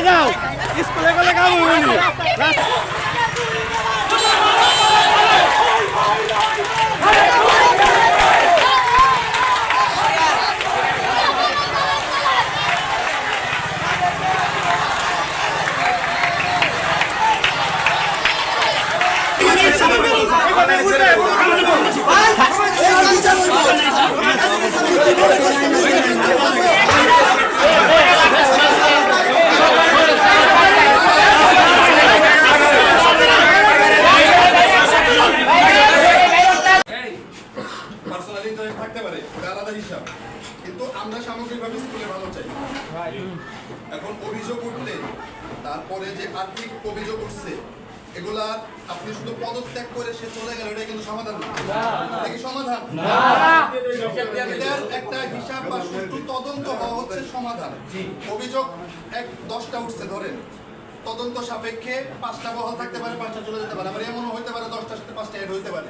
যাও। স্কুলে গেলে কাম হইবনি পার্সোনালি ইন্টারেস্ট থাকতে পারে আলাদা হিসাব। কিন্তু আমরা সামগ্রিকভাবে স্কুলে ভালো চাই। এখন অভিযোগ উঠলে তারপরে যে আর্থিক অভিযোগ উঠছে এগুলা আপনি শুধু পদত্যাগ করে সে চলে গেল এটা কিন্তু সমাধান না। এটা কি সমাধান? একটা হিসাব বা সুষ্ঠু তদন্ত হওয়া হচ্ছে সমাধান। অভিযোগ এক দশটা উঠছে ধরেন। তদন্ত সাপেক্ষে পাঁচটা বহাল থাকতে পারে পাঁচটা চলে যেতে পারে। আবার এমনও হতে পারে দশটার সাথে পাঁচটা এড হতে পারে।